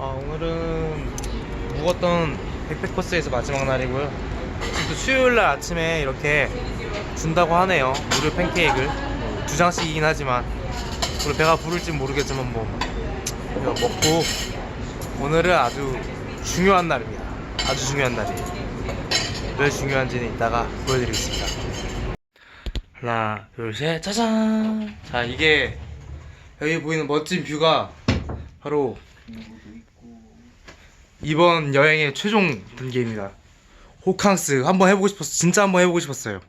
아, 오늘은 묵었던 백팩 코스에서 마지막 날이고요. 또 수요일 날 아침에 이렇게 준다고 하네요. 무료 팬케이크를 두 장씩이긴 하지만 우리 배가 부를지 모르겠지만 뭐 이거 먹고 오늘은 아주 중요한 날입니다. 아주 중요한 날이에요. 왜 중요한지는 이따가 보여드리겠습니다. 하나, 둘, 셋, 짜잔! 자, 이게 여기 보이는 멋진 뷰가 바로 이번 여행의 최종 단계입니다. 호캉스 한번 해보고 싶었어. 진짜 한번 해보고 싶었어요.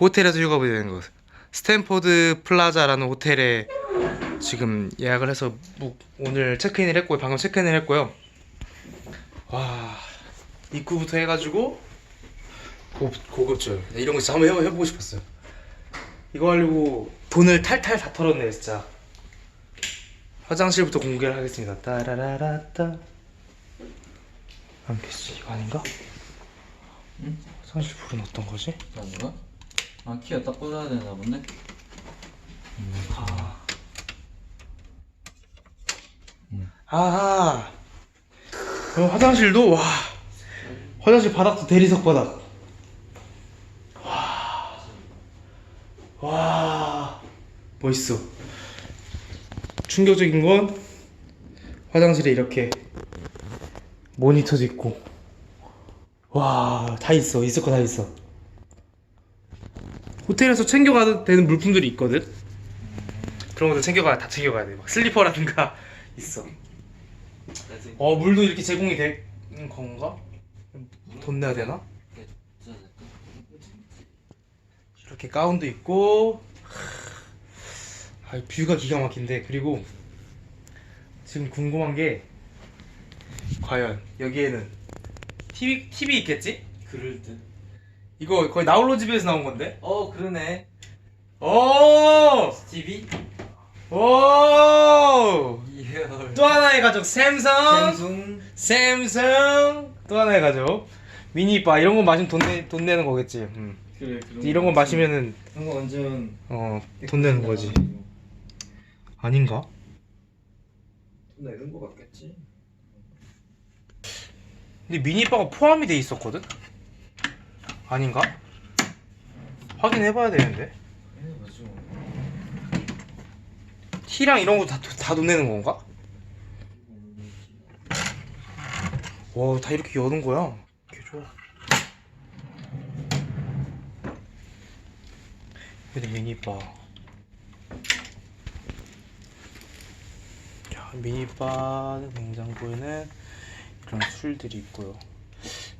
호텔에서 휴가 보내는 것. 스탠포드 플라자라는 호텔에 지금 예약을 해서 묵- 오늘 체크인을 했고요. 방금 체크인을 했고요. 와 입구부터 해가지고 고, 고급져. 이런 거 진짜 한번 해보, 해보고 싶었어요. 이거 하려고 돈을 탈탈 다 털었네 진짜. 화장실부터 공개를 하겠습니다. 따라라라따. 안피스 이거 아닌가? 응? 화장실 불은 어떤 거지? 아닌가? 아 키가 딱 꽂아야 되나 본데? 아. 아. 어, 화장실도 와. 화장실 바닥도 대리석 바닥. 와. 와. 멋있어. 충격적인 건 화장실에 이렇게 모니터도 있고. 와, 다 있어. 있을 거 다 있어. 호텔에서 챙겨가도 되는 물품들이 있거든. 그런 것도 챙겨가야 다 챙겨가야 돼. 막 슬리퍼라든가 있어. 어 물도 이렇게 제공이 되는 건가? 돈 내야 되나? 이렇게 가운도 있고 아 뷰가 기가 막힌데 그리고 지금 궁금한 게 과연 여기에는 TV TV 있겠지? 그럴 듯. 이거 거의 나홀로 집에서 나온 건데? 어 그러네. 오! TV? 오! 이열. 또 하나의 가족 샘성 샘숭. 샘성 또 하나의 가족 미니바 이런 거 마시면 돈, 내, 돈 내는 거겠지 음. 그래 그런 이런 거 마시면은 그런 거 완전 어 돈 내는 거지 아닌가? 돈 내는 거 같겠지. 근데 미니바가 포함이 돼 있었거든? 아닌가? 확인해봐야 되는데. 티랑 이런 거 다 다 돈 내는 건가? 와 다 이렇게 여는 거야 개 좋아 여기 미니바 자 미니바 냉장고에는 이런 술들이 있고요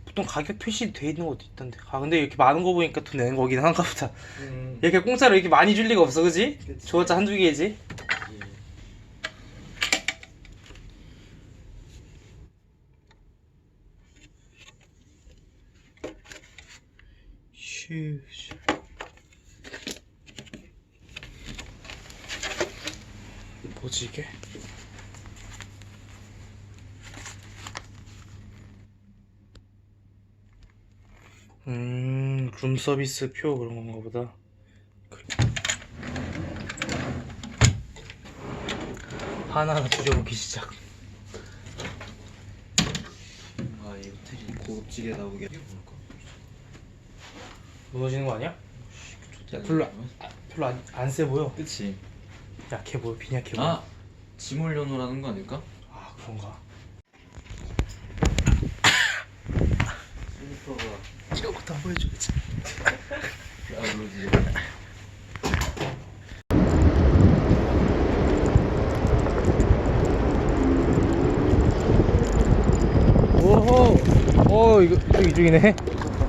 보통 가격 표시돼 있는 것도 있던데 아 근데 이렇게 많은 거 보니까 돈 내는 거긴 한가 보다 음. 이렇게 공짜로 이렇게 많이 줄 리가 없어 그지? 그치. 좋았자 한두 개지 슈, 슈. 뭐지 이게? 음, 룸 서비스 표 그런 건가 보다. 그- 하나하나 줄여보기 시작. 아 이 호텔이 고급지게 나오게. 이게 뭘까? 무너지는 거 아니야? 좋다. 별로 아, 별로 안, 안세 보여. 그치. 약해 보여, 빈약해 보여. 아, 짐 올려놓으라는 거 아닐까? 아 그런가 이런 것도 안 보여줘야지. 아 그러지. 오호. 오 이거 이쪽 이쪽이네.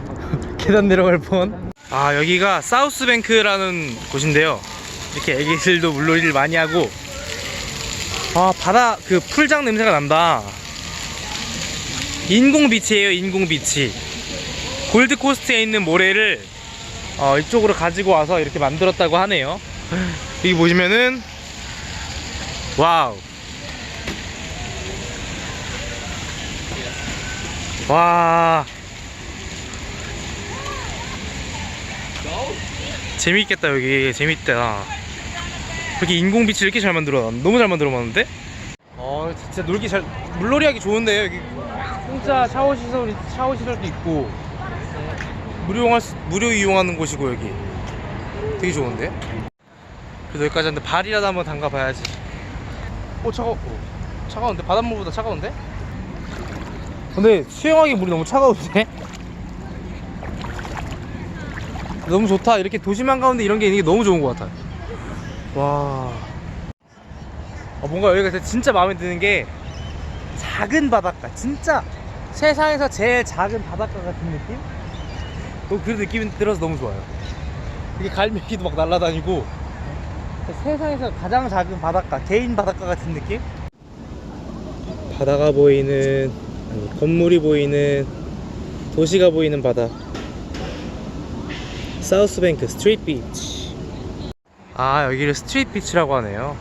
계단 내려갈 뻔. 아 여기가 사우스뱅크라는 곳인데요. 이렇게 애기들도 물놀이를 많이 하고. 아 바다 그 풀장 냄새가 난다. 인공 비치예요 인공 비치. 골드 코스트에 있는 모래를 어, 이쪽으로 가지고 와서 이렇게 만들었다고 하네요. 여기 보시면은 와우. 와. 재밌겠다 여기. 재밌다. 여기 인공 빛을 이렇게 잘 만들어. 너무 잘 만들어 놨는데? 어 진짜 놀기 잘 물놀이 하기 좋은데요 여기. 공짜 샤워 시설 샤워 시설도 있고. 무료 이용할 수, 무료 이용하는 곳이고 여기. 되게 좋은데? 그래도 여기까지 왔는데 발이라도 한번 담가 봐야지. 오 차가워. 오, 차가운데? 바닷물보다 차가운데 근데 수영하기 물이 너무 차가운데? 너무 좋다. 이렇게 도심 한가운데 이런 게 있는 게 너무 좋은 것 같아. 와. 어, 뭔가 여기가 진짜 마음에 드는 게 작은 바닷가. 진짜 세상에서 제일 작은 바닷가 같은 느낌? 또 그 느낌이 들어서 너무 좋아요. 이게 갈매기도 막 날아다니고. 세상에서 가장 작은 바닷가 개인 바닷가 같은 느낌? 바다가 보이는 건물이 보이는 도시가 보이는 바다. 사우스뱅크 스트리트 비치. 아 여기를 스트리트 비치라고 하네요.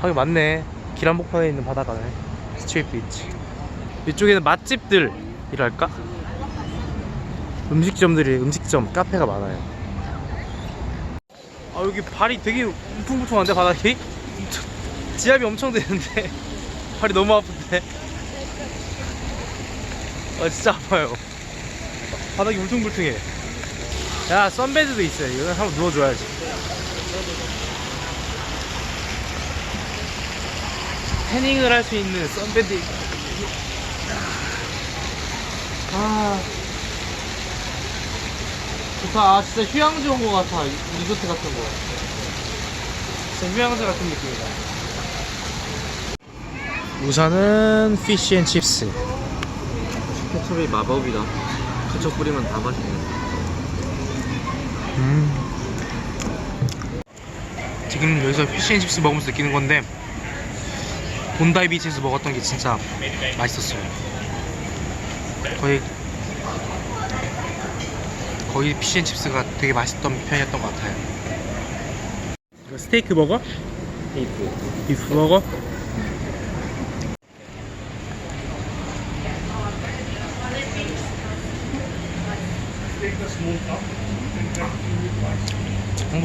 하긴 맞네. 길 한복판에 있는 바다가네. 스트리트 비치. 이쪽에는 맛집들이랄까? 음식점들이 음식점 카페가 많아요. 아 여기 발이 되게 울퉁불퉁한데 바닥이? 지압이 엄청 되는데. 발이 너무 아픈데 아 진짜 아파요. 바닥이 울퉁불퉁해. 야 선베드도 있어요. 이거 한번 누워줘야지. 태닝을 할 수 있는 있고. 아. 좋다. 아 진짜 휴양지 온것 같아. 이- 리조트 같은 거. 진짜 휴양지 같은 느낌이다. 우선은 피쉬 앤 칩스 케첩이 마법이다. 케첩 뿌리면 다 맛있네. 음. 지금 여기서 피쉬앤칩스 먹으면서 느끼는 건데 본다이 비치에서 먹었던 게 진짜 맛있었어요 거의 거의 피쉬앤칩스가 되게 맛있던 편이었던 것 같아요 스테이크 버거? 비프. 비프 버거?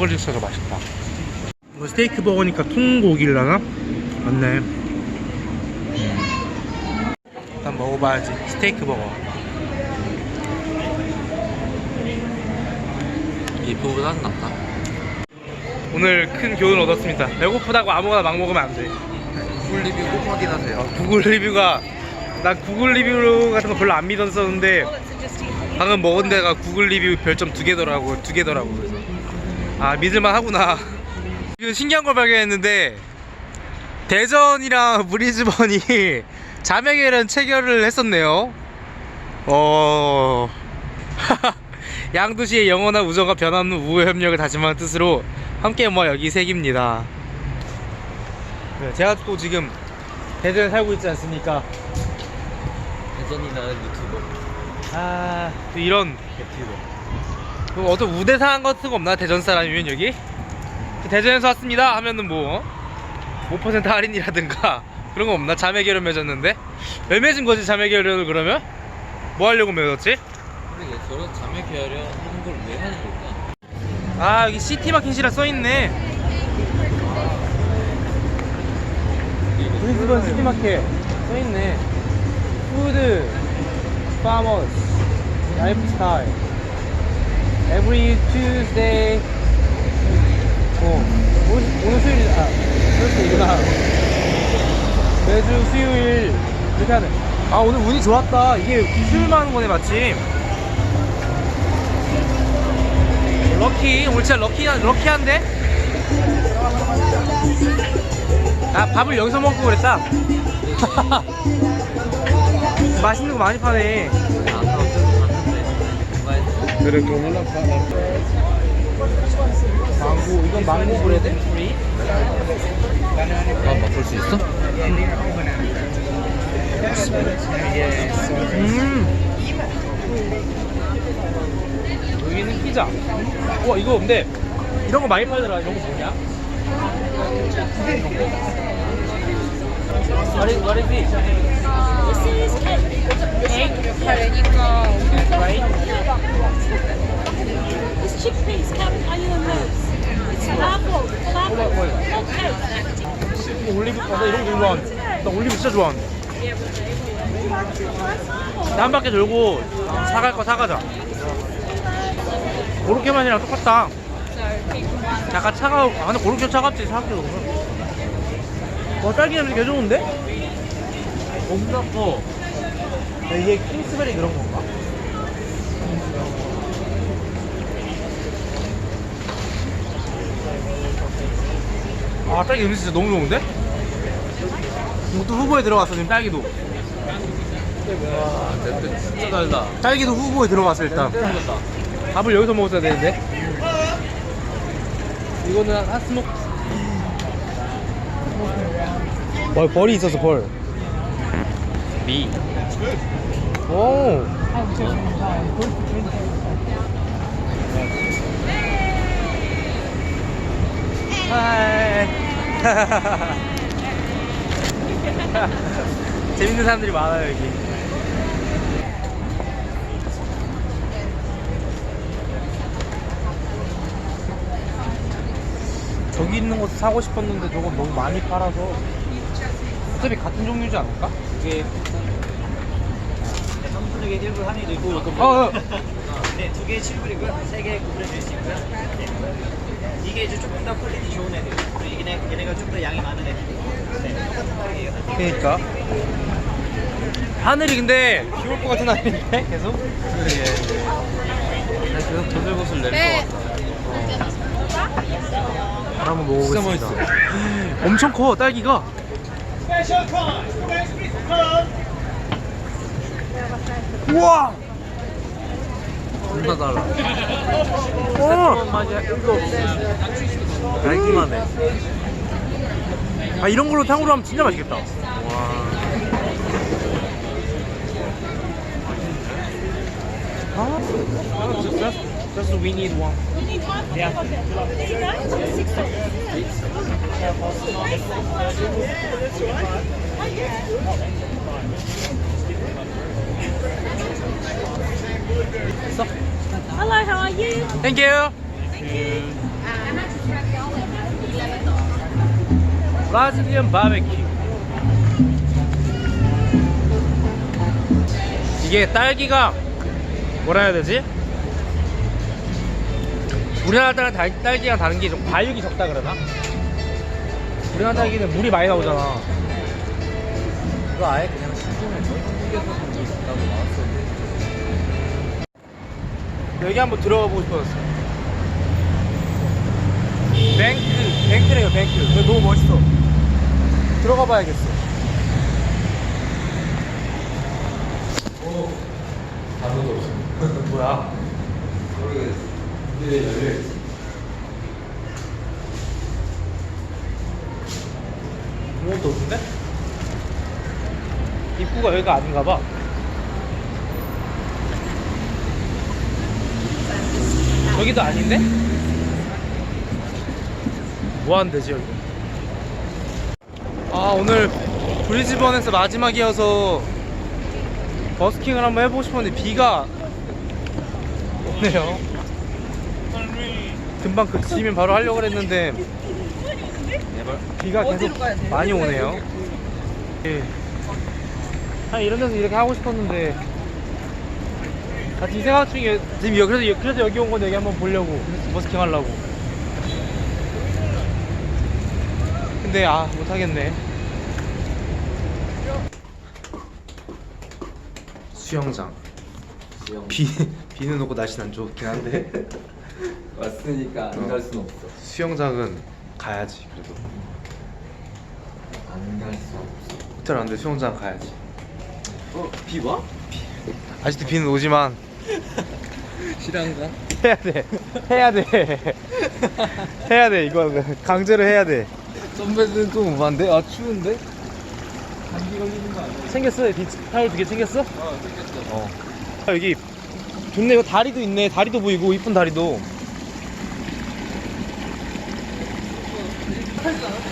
통걸리 있어서 맛있다. 이거 스테이크 버거니까 통고기려나? 맞네. 일단 먹어봐야지. 스테이크 버거. 비프보다 낫다. 오늘 큰 교훈을 얻었습니다. 배고프다고 아무거나 막 먹으면 안 돼. 풀 리뷰 꼭 확인하세요. 어, 구글 리뷰가 나 구글 리뷰 같은 거 별로 안 믿었었는데 방금 먹은 데가 구글 리뷰 별점 두 개더라고 두 개더라고 그래서 아 믿을만 하구나 신기한 걸 발견했는데 대전이랑 브리즈번이 자매결연 체결을 했었네요 어 양도시의 영원한 우정과 변함없는 우호 협력을 다짐하는 뜻으로 함께 뭐 여기 색입니다 네, 제가 또 지금 대전에 살고 있지 않습니까? 대전이 나는 유튜버. 아, 또 이런 개티도. 그럼 어떤 우대사항 같은 거 없나? 대전 사람이면 여기? 대전에서 왔습니다 하면은 뭐, 어? 5% 할인이라든가 그런 거 없나? 자매 결연 맺었는데? 왜 맺은 거지, 자매 결연을 그러면? 뭐 하려고 맺었지? 그러게 저런 자매 계열을 하는 걸 왜 하는 걸까? 아, 여기 시티마켓이라 써있네. 브리즈번 시티마켓 써있네. 푸드, 파머스, 라이프 스타일. Every Tuesday. 어, 오늘, 오늘 수요일, 아, 수요일이구나. 매주 수요일 이렇게 하네. 아, 오늘 운이 좋았다. 이게 수요일만 하는 거네, 마침. 럭키 오늘 진짜 럭키 럭키한데? 아 밥을 여기서 먹고 그랬다. 맛있는 거 많이 파네. 그래 좀 올라가. 망고 이건 망고 브레드? 아 맛볼 수 있어? 음. 여기는 피자. 와 이거 근데 이런 거 많이 팔더라. 이런 거 뭐냐? What is, what is it? This is egg perennial. Right? It's chickpeas, carrot, onion, and herbs. It's falafel, falafel, not egg. 올리브 과자 이런 거 좋아하는데 나 올리브 진짜 좋아하는데. 나 한 바퀴 돌고 사갈 거 사가자. 고로케만이랑 똑같다. 약간 차가워. 아, 근데 고로케 차갑지, 보면. 와, 딸기 냄새 개 좋은데? 야, 이게 킹스베리 그런 건가? 아, 딸기 냄새 진짜 너무 좋은데? 이것도 후보에 들어갔어, 지금 딸기도. 와, 냄새 진짜 달다. 딸기도 후보에 들어갔어, 일단. 밥을 여기서 먹었어야 되는데. 이거는 핫스모크. 와, 벌이 있었어, 벌. 미. 오. 하이. 재밌는 사람들이 많아요, 여기. 저기 있는 것도 사고 싶었는데 저건 너무 많이 팔아서 어차피 같은 종류지 않을까? 이게 선분에게 1불 한이 있고 어, 어. 네, 두 개의 7불이고요. 세개 구분해 줄수 있고요. 네. 이게 이제 조금 더 퀄리티 좋은 애들. 그리고 얘네, 얘네가 좀 더 양이 많은 애들. 네, 똑같은 가격이에요. 그니까 하늘이 근데 비올 것 같은 하늘인데 계속 그러게. 계속 보슬보슬 내릴 것 같다. 바로 한번 진짜 먹어보겠습니다 엄청 커 딸기가 우와 존나 달라. 어. 맛이 1도 없어. 딸기만 해. 아 이런 걸로 탕후루 하면 진짜 맛있겠다 just, just we need one Hello, how are you? Thank you 브라질리언 바베큐 이게 딸기가 뭐라 해야 되지? 우리나라 딸, 딸- 딸기랑 다른 게 좀 과육이 적다 그러나? 우리나라 딸기는 물이 많이 나오잖아 이거 아예 그냥 시중에 전국에서 산게 있다고 나왔었는데. 여기 한번 들어가 보고 싶어졌어요 뱅크 뱅크래요 뱅크 근데 너무 멋있어 들어가 봐야겠어 아무도 없어. 뭐야 모르겠어. 근데 열려있어. 아무것도 없는데? 입구가 여기가 아닌가 봐 여기도 아닌데? 뭐 하는 데지 여기? 아 오늘 브리즈번에서 마지막이어서 버스킹을 한번 해보고 싶었는데 비가 오네요 금방 그치면 바로 하려고 그랬는데 비가 계속 많이 오네요. 예. 아 이런 데서 이렇게 하고 싶었는데 같이 이 생각 중에 지금 여- 그래서 여- 그래서 여기 온 건데 여기 한번 보려고 버스킹 하려고. 근데 아 못하겠네. 수영장. 수영. 비 비는 오고 날씨는 안 좋긴 한데 왔으니까 안 갈 순 없어. 수영장은 가야지 그래도. 안 갈 수 없어. 호텔 안돼 수영장 가야지. 어, 비 와? 아직도 비는 오지만 실한가? 해야 돼. 해야 돼. 해야 돼. 이거 강제로 해야 돼. 선배들은 좀 우한데? 아, 추운데? 감기 걸리는 거 아니야? 챙겼어? 비 타올 두 개 챙겼어? 어, 생겼어. 어. 아, 여기 좋네. 이거 다리도 있네. 다리도 보이고 이쁜 다리도. 아,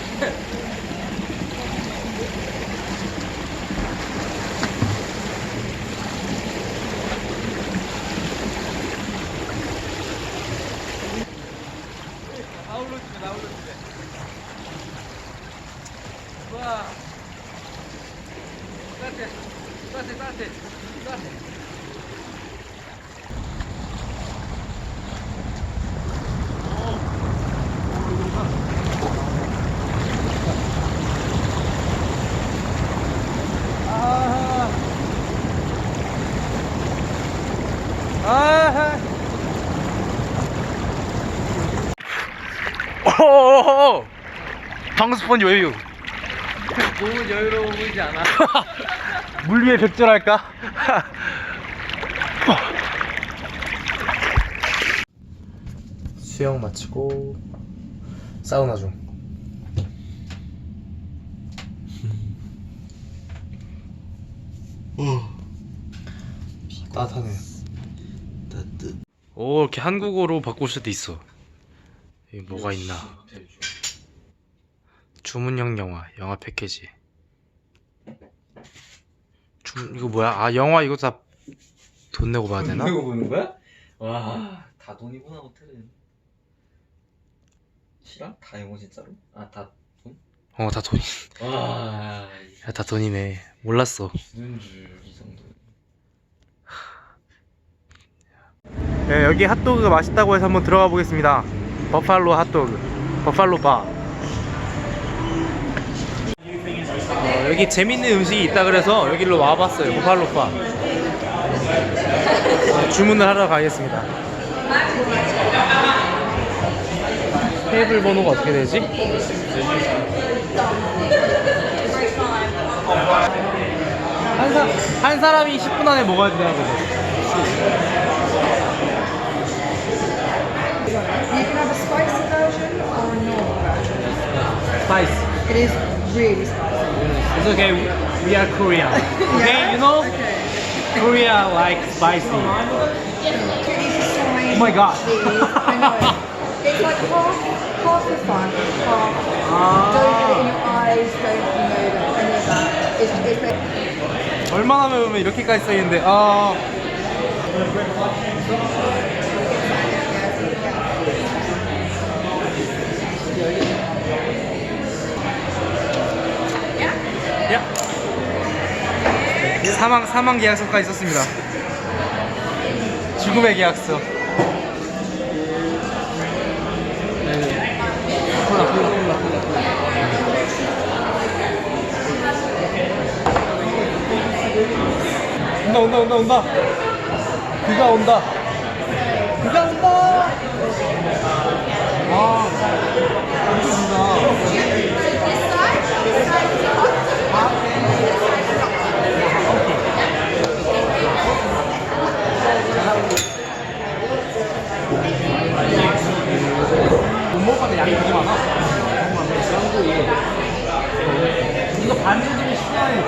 방수펀 여유. 너무 여유로워 보이지 않아? 물 위에 벽절할까? 수영 마치고 사우나 중. 따뜻하네. 오 이렇게 한국어로 바꿀 수도 있어. 뭐가 있나? 주문형 영화, 영화 패키지. 주, 이거 뭐야? 아 영화 이거 다 돈 내고 봐야 되나? 이거 보는 거야? 와, 다 돈이구나 호텔은. 실화? 다 영어 진짜로? 아, 다 돈? 어 다 돈이. 와, 야, 다 돈이네. 몰랐어. 주는 줄 이 정도. 네, 여기 핫도그가 맛있다고 해서 한번 들어가 보겠습니다. 버팔로 핫도그, 버팔로 바. 여기 재밌는 음식이 있다 그래서 여기로 와봤어요. 어, 주문을 하러 가겠습니다. 테이블 번호가 어떻게 되지? 한, 사, 한 사람이 10분 안에 먹어야 되나 보죠. You can have a spicy version or a normal version. Spice. It is really spicy. It's okay. We are Korean. Okay, you know. Korea like spicy. Oh my God. I know. It's like half, half the fun, half. Ah. Don't get it in your eyes, don't you know any of that. It's, it's, 얼마나 매우면 이렇게까지 써 있는데 아. 사망 사망 계약서까지 썼습니다. 죽음의 계약서. 온다 온다 온다 온다. 비가 온다. 비가 온다. 와. 엄청 비다. 못 먹을 건데 양이 되게 많아. 이거 반죽이 시간에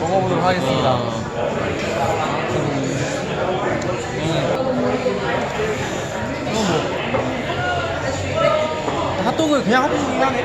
먹어보도록 하겠습니다. 핫도그 그냥 핫도그긴 하네.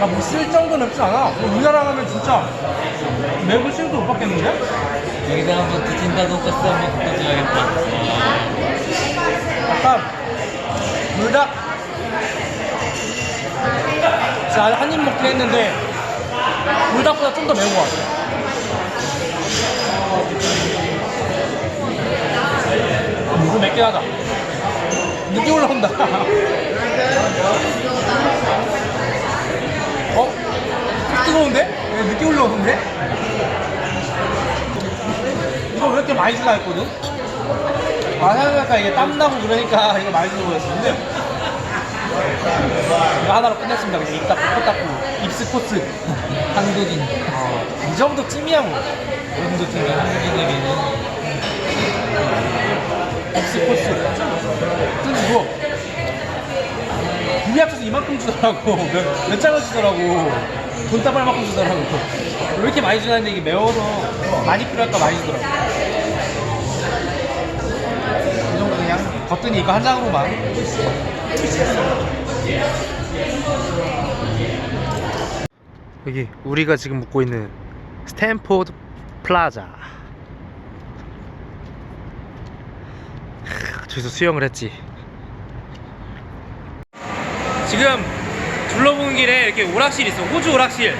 나못쓸 정도는 맵지 않아. 우리나라 가면 진짜 매운 실도 못 받겠는데? 여기다 한번 디진다 돈까스 한번 갖다 줘야겠다. 약간 불닭 진짜 한입 먹긴 했는데 불닭보다 좀 더 매운 것 같아 무슨 맵긴 하다 느낌 올라온다 뜨거워 부끄러운데? 왜 늦게 올라오는데? 이거 왜 이렇게 많이 주나 했거든? 아 생각해보니까 이게 땀나고 그러니까 이거 많이 주는 거였는데. 이거 하나로 끝냈습니다. 그냥 입 닦고 코 닦고. 입스 코스. 한국인. 어, 이 정도 찜이야 뭐. 이 정도 찜이 한국인에게는. 입스 코스. 뜬 뭐. 둘이 합쳐서 이만큼 주더라고. 몇, 몇 장을 주더라고 돈다발 만큼 주더라고. 왜 이렇게 많이 주나는데 이게 매워서 많이 필요할까 많이 주더라고. 이 정도 그냥 겉더니 이거 한 장으로만 여기 우리가 지금 묵고 있는 스탠포드 플라자. 크, 저기서 수영을 했지. 지금 둘러보는 길에 이렇게 오락실이 있어. 호주 오락실.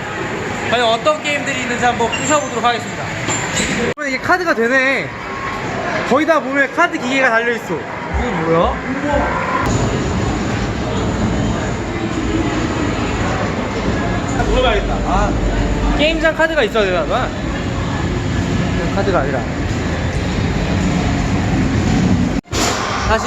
과연 어떤 게임들이 있는지 한번 부셔보도록 하겠습니다. 이게 카드가 되네. 거의 다 몸에 카드 기계가 달려있어. 이게 뭐야? 물어봐야겠다. 아 게임장 카드가 있어야 되나 봐 카드가 아니라. 다시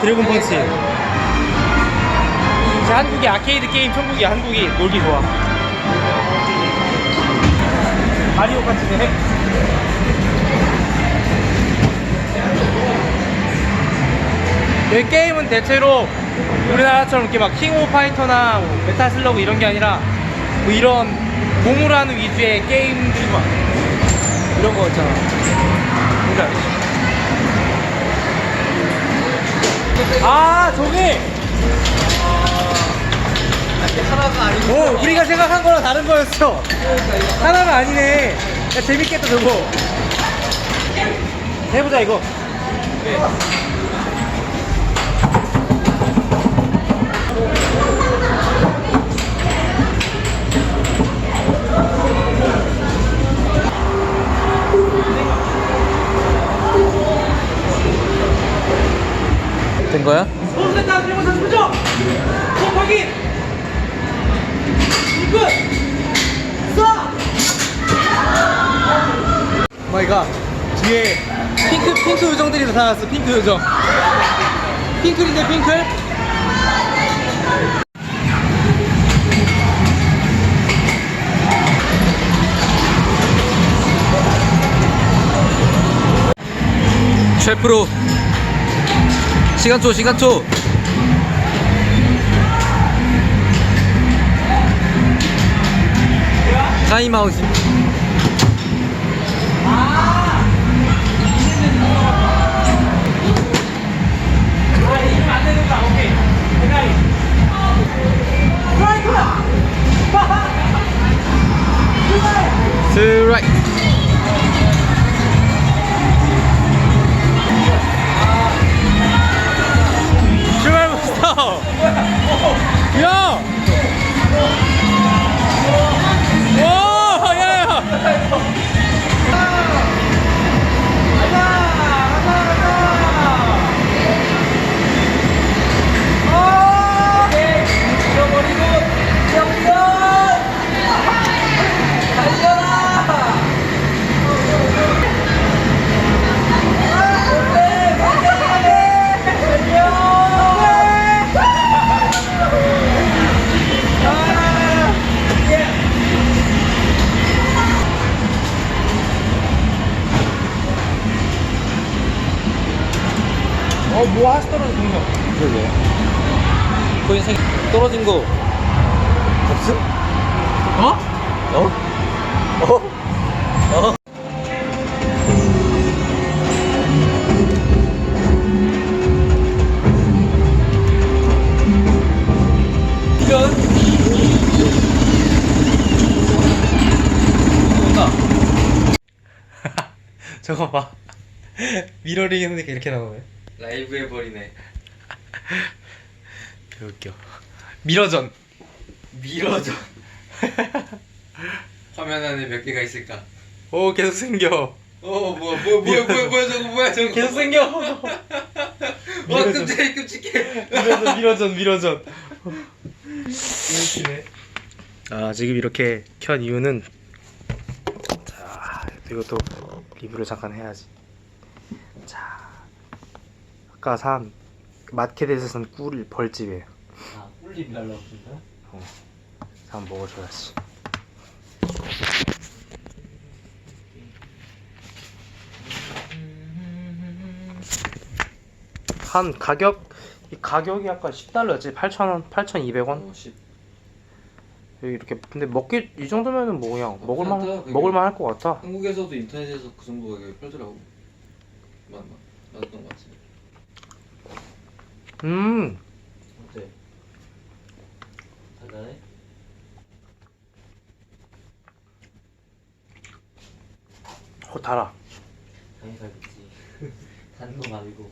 드래곤 펀치. 진짜 한국이 아케이드 게임 천국이야 한국이 놀기 좋아. 마리오 같은 핵. 이 게임은 대체로 우리나라처럼 이렇게 막 킹 오브 파이터나 뭐 메탈 슬러그 이런 게 아니라 뭐 이런 공으로 하는 위주의 게임들이 막 이런 거 있잖아. 뭔지 알지? 아 저게 하나가 아니고. 어 우리가 생각한 거랑 다른 거였어. 하나가 아니네. 야 재밌겠다 저거. 해보자 이거 된 거야? 들고 다시 보죠 손 확인 이끝 쏴 마이 갓. 뒤에 핑크 핑크 요정들이 나타났어 핑크 요정. 핑클인데 핑클? 셰프로 타임아웃. 안 되는구나 오케이 대가리 라이트다 스트라이크. 어? 어? 어? 어? 이런? 온다. 저거 봐. 미러링 했는데 이렇게 나오네. 라이브 해버리네. 웃겨. 미러전. 밀어줘. 화면 안에 몇 개가 있을까? 오 계속 생겨. 어 뭐야 뭐야 뭐야 뭐야 뭐야 저거 뭐야 저거 계속 생겨. 와 끔찍해 끔찍해 미러전 미러전 미러전. 웃기네. 아 지금 이렇게 켠 이유는 자 이것도 리뷰를 잠깐 해야지. 자 아까 산 마켓에서 산 꿀 벌집이에요. 아 꿀립 날라왔습니다 자, 한번 먹어줘야지. 한 가격 이 가격이 아까 10달러였지 8,000원 8,200원 어, 씨. 여기 이렇게 근데 먹기 이 정도면은 뭐 그냥 먹을만 괜찮다, 그게. 먹을만 할 것 같아 한국에서도 인터넷에서 그 정도 가격에 팔더라고 맞나? 맞았던 것 같은데 음 어때? 달달해? 어, 달아. 당연히 달겠지. 단거 말고